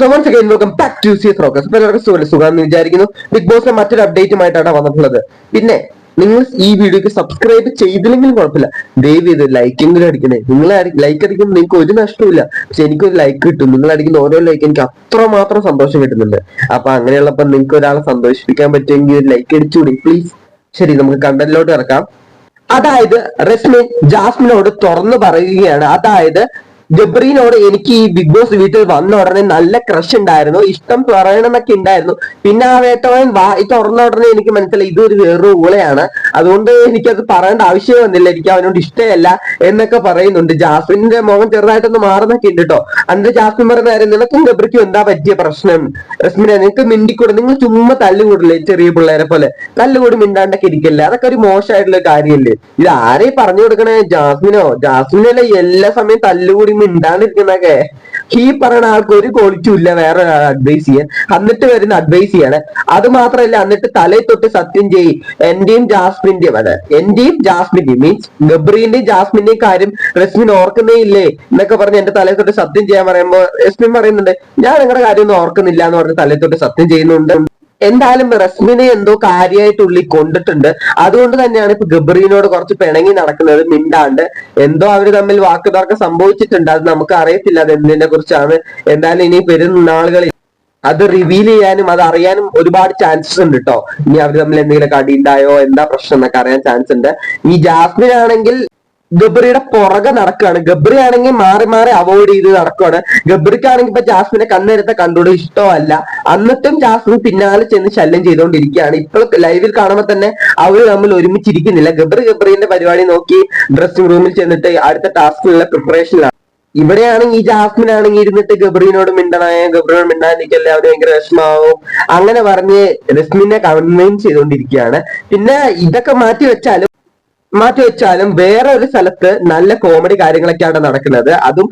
So once again welcome back to C റോക്കസ് എല്ലാവർക്കും സുഖം സുഖമെന്ന് വിചാരിക്കുന്നു. ബിഗ് ബോസിന്റെ മറ്റൊരു അപ്ഡേറ്റുമായിട്ടാണ് വന്നിട്ടുള്ളത്. പിന്നെ നിങ്ങൾ ഈ വീഡിയോക്ക് സബ്സ്ക്രൈബ് ചെയ്തില്ലെങ്കിലും കുഴപ്പമില്ല. ദയവ് ചെയ്ത് ലൈക്കെങ്കിലും അടിക്കണേ? നിങ്ങൾ ലൈക്ക് അടിക്കുമ്പോൾ നിങ്ങൾക്ക് ഒരു നഷ്ടമില്ല പക്ഷെ എനിക്കൊരു ലൈക്ക് കിട്ടും. നിങ്ങൾ അടിക്കുന്ന ഓരോ ലൈക്ക് എനിക്ക് അത്രമാത്രം സന്തോഷം കിട്ടുന്നുണ്ട്. അപ്പൊ അങ്ങനെയുള്ളപ്പോൾ നിങ്ങൾക്ക് ഒരാളെ സന്തോഷിപ്പിക്കാൻ പറ്റുമെങ്കിൽ ഒരു ലൈക്ക് അടിച്ചുകൂടി. പ്ലീസ് ശരി നമുക്ക് കണ്ടന്റിലോട്ട് ഇറക്കാം. അതായത് റസ്മിൻ ജാസ്മിനോട് തുറന്നു പറയുകയാണ്. അതായത് ജബ്രീനോട് എനിക്ക് ഈ ബിഗ് ബോസ് വീട്ടിൽ വന്ന ഉടനെ നല്ല ക്രഷ് ഉണ്ടായിരുന്നു. ഇഷ്ടം പറയണമെന്നൊക്കെ ഉണ്ടായിരുന്നു. പിന്നെ ആ വേട്ടവൻ വായി തുറന്ന ഉടനെ എനിക്ക് മനസ്സിലായി ഇതൊരു വേറൊരു ഊളയാണ്. അതുകൊണ്ട് എനിക്കത് പറയേണ്ട ആവശ്യം വന്നില്ല. എനിക്ക് അവനോട് ഇഷ്ടമല്ല എന്നൊക്കെ പറയുന്നുണ്ട്. ജാസ്മിന്റെ മുഖം ചെറുതായിട്ടൊന്ന് മാറുന്നൊക്കെ ഉണ്ട് കേട്ടോ അന്ന് ജാസ്മിൻ പറയുന്ന കാര്യം നിനക്കും ഗബ്രിക്കും എന്താ പറ്റിയ പ്രശ്നം? റസ്മിനെ നിനക്ക് മിണ്ടിക്കൂടെ? നിങ്ങൾ ചുമ്മാ തല്ലുകൂടില്ലേ ചെറിയ പിള്ളേരെ പോലെ? തല്ലുകൂടി മിണ്ടാണ്ടൊക്കെ ഇരിക്കല്ലേ? അതൊക്കെ ഒരു മോശമായിട്ടുള്ള കാര്യമല്ലേ? ഇത് ആരെയും പറഞ്ഞു കൊടുക്കണേ? ജാസ്മിനോ? ജാസ്മിനല്ലേ എല്ലാ സമയം തല്ലുകൂടി മിണ്ടാണ്ടിരിക്കുന്നൊക്കെ ഈ പറയുന്ന ആൾക്ക് ഒരു ക്വാളിറ്റി ഇല്ല വേറെ അഡ്വൈസ് ചെയ്യാൻ. എന്നിട്ട് വരുന്ന അഡ്വൈസ് ചെയ്യാണ്. അത് മാത്രമല്ല എന്നിട്ട് തലയിൽ തൊട്ട് സത്യം ചെയ്യും. എന്റെയും ജാസ്മിന്റെയും അതെ എന്റെയും ജാസ്മിന്റെയും മീൻസ് ഗബ്രീന്റെയും ജാസ്മിന്റെയും കാര്യം റസ്മിൻ ഓർക്കുന്നേ ഇല്ലേ? എന്നൊക്കെ പറഞ്ഞ് എന്റെ തലയിൽ തൊട്ട് സത്യം ചെയ്യാൻ പറയുമ്പോ റസ്മിൻ പറയുന്നുണ്ട് ഞാൻ നിങ്ങളുടെ കാര്യമൊന്നും ഓർക്കുന്നില്ല എന്ന് പറഞ്ഞ് തലയിൽ തൊട്ട് സത്യം ചെയ്യുന്നുണ്ട്. എന്തായാലും റസ്മിനെ എന്തോ കാര്യമായിട്ട് ഉള്ളിൽ കൊണ്ടിട്ടുണ്ട്. അതുകൊണ്ട് തന്നെയാണ് ഇപ്പൊ ഗബ്രീനോട് കുറച്ച് പിണങ്ങി നടക്കുന്നത് മിണ്ടാണ്ട്. എന്തോ അവർ തമ്മിൽ വാക്കുതർക്കം സംഭവിച്ചിട്ടുണ്ട്. അത് നമുക്ക് അറിയത്തില്ല അത് എന്തിനെ കുറിച്ചാണ്. എന്തായാലും ഇനി പെരുന്നാളുകളിൽ അത് റിവീൽ ചെയ്യാനും അത് അറിയാനും ഒരുപാട് ചാൻസസ് ഉണ്ട് കേട്ടോ ഇനി അവർ തമ്മിൽ എന്തെങ്കിലും അടി ഉണ്ടായോ എന്താ പ്രശ്നം എന്നൊക്കെ അറിയാൻ ചാൻസ് ഉണ്ട്. ഈ ജാസ്മിൻ ആണെങ്കിൽ ഗബ്രിയുടെ പുറകെ നടക്കുകയാണ്. ഗബ്രി ആണെങ്കിൽ മാറി മാറി അവോയ്ഡ് ചെയ്ത് നടക്കുകയാണ് ഗബ്രിക്കാണെങ്കിൽ ഇപ്പൊ ജാസ്മിനെ കണ്ണെടുത്ത കണ്ടോട് ഇഷ്ടമല്ല. എന്നിട്ടും ജാസ്മിൻ പിന്നാലെ ചെന്ന് ശല്യം ചെയ്തുകൊണ്ടിരിക്കുകയാണ്. ഇപ്പോൾ ലൈവിൽ കാണുമ്പോൾ തന്നെ അവർ തമ്മിൽ ഒരുമിച്ചിരിക്കുന്നില്ല. ഗബ്രി ഗബ്രീന്റെ പരിപാടി നോക്കി ഡ്രസ്സിംഗ് റൂമിൽ ചെന്നിട്ട് അടുത്ത ടാസ്കിലുള്ള പ്രിപ്പറേഷനിലാണ് ഇവിടെയാണെങ്കിൽ ഈ ജാസ്മിൻ ആണെങ്കിൽ ഇരുന്നിട്ട് ഗബ്രീനോട് മിണ്ടണേ ഗബ്രീനോട് മിണ്ടാതിരിക്കല്ലേ അവർ ഭയങ്കര വിഷമാവും അങ്ങനെ പറഞ്ഞ് രശ്മിനെ കൺവിൻസ് ചെയ്തുകൊണ്ടിരിക്കുകയാണ്. പിന്നെ ഇതൊക്കെ മാറ്റി വെച്ചാലും മാറ്റി വെച്ചാലും വേറെ ഒരു സ്ഥലത്ത് നല്ല കോമഡി കാര്യങ്ങളൊക്കെയാണ് നടക്കുന്നത്. അതും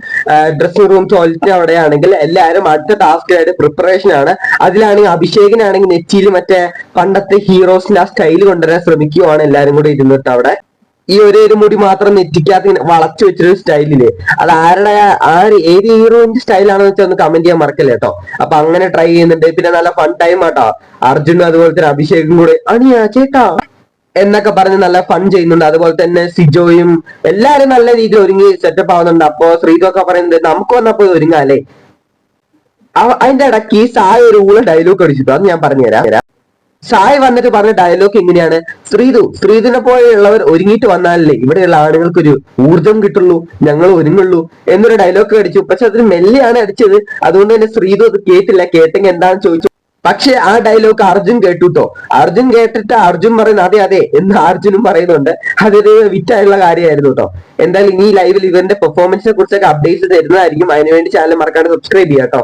ഡ്രസ്സിംഗ് റൂം ടോയ്ലറ്റ് അവിടെയാണെങ്കിൽ എല്ലാവരും അടുത്ത ടാസ്കിനായിട്ട് പ്രിപ്പറേഷൻ ആണ്. അതിലാണെങ്കിൽ അഭിഷേകിനാണെങ്കിൽ നെറ്റിയിൽ മറ്റേ പണ്ടത്തെ ഹീറോസിന്റെ ആ സ്റ്റൈൽ കൊണ്ടുവരാൻ ശ്രമിക്കുവാണ് എല്ലാവരും കൂടി ഇരുന്നിട്ട് അവിടെ. ഈ ഒരേ ഒരു മുടി മാത്രം നെറ്റിക്കകത്ത് ഇങ്ങനെ വളച്ചു വെച്ചൊരു സ്റ്റൈലിൽ അത് ആരുടെ ആര് ഏത് ഹീറോയിന്റെ സ്റ്റൈലാണെന്ന് വെച്ചാൽ ഒന്ന് കമന്റ് ചെയ്യാൻ മറക്കല്ലേ കേട്ടോ. അപ്പൊ അങ്ങനെ ട്രൈ ചെയ്യുന്നുണ്ട്. പിന്നെ നല്ല ഫൺ ടൈം ആട്ടോ. അർജുനും അതുപോലെ തന്നെ അഭിഷേകും കൂടെ. അണിയാ ചേട്ടാ. എന്നൊക്കെ പറഞ്ഞ് നല്ല ഫൺ ചെയ്യുന്നുണ്ട്. അതുപോലെ തന്നെ സിജോയും എല്ലാരും നല്ല രീതിയിൽ ഒരുങ്ങി സെറ്റപ്പ് ആവുന്നുണ്ട്. അപ്പോ ശ്രീതു ഒക്കെ പറയുന്നത് നമുക്ക് വന്നപ്പോ ഒരുങ്ങാല്ലേ അതിന്റെ ഇടയ്ക്ക് സായ ഒരു ഊള ഡയലോഗ് അടിച്ചിട്ടു. അത് ഞാൻ പറഞ്ഞുതരാം. സായ് വന്നിട്ട് പറഞ്ഞ ഡയലോഗ് എങ്ങനെയാണ്? ശ്രീതു ശ്രീതുനെ പോലെയുള്ളവർ ഒരുങ്ങിയിട്ട് വന്നാലല്ലേ ഇവിടെയുള്ള ആളുകൾക്ക് ഒരു ഊർജം കിട്ടുള്ളൂ ഞങ്ങൾ ഒരുങ്ങുള്ളൂ എന്നൊരു ഡയലോഗ് അടിച്ചു. പക്ഷെ അതിന് മെല്ലെയാണ് അടിച്ചത്. അതുകൊണ്ട് തന്നെ ശ്രീതു അത് കേട്ടില്ല. കേട്ടെങ്കിൽ എന്താണെന്ന് ചോദിച്ചു പക്ഷെ ആ ഡയലോഗ് അർജുൻ കേട്ടുട്ടോ. അർജുൻ കേട്ടിട്ട് അർജുൻ പറയുന്നത് അതെ അതെ എന്ന് അർജുനും പറയുന്നുണ്ട്. അതൊരു വിറ്റായുള്ള കാര്യമായിരുന്നു കേട്ടോ എന്തായാലും ഈ ലൈവിൽ ഇവന്റെ പെർഫോമൻസിനെ കുറിച്ചൊക്കെ അപ്ഡേറ്റ്സ് തരുന്നതായിരിക്കും. അതിനുവേണ്ടി ചാനൽ മറക്കാണ്ട് സബ്സ്ക്രൈബ് ചെയ്യാം കേട്ടോ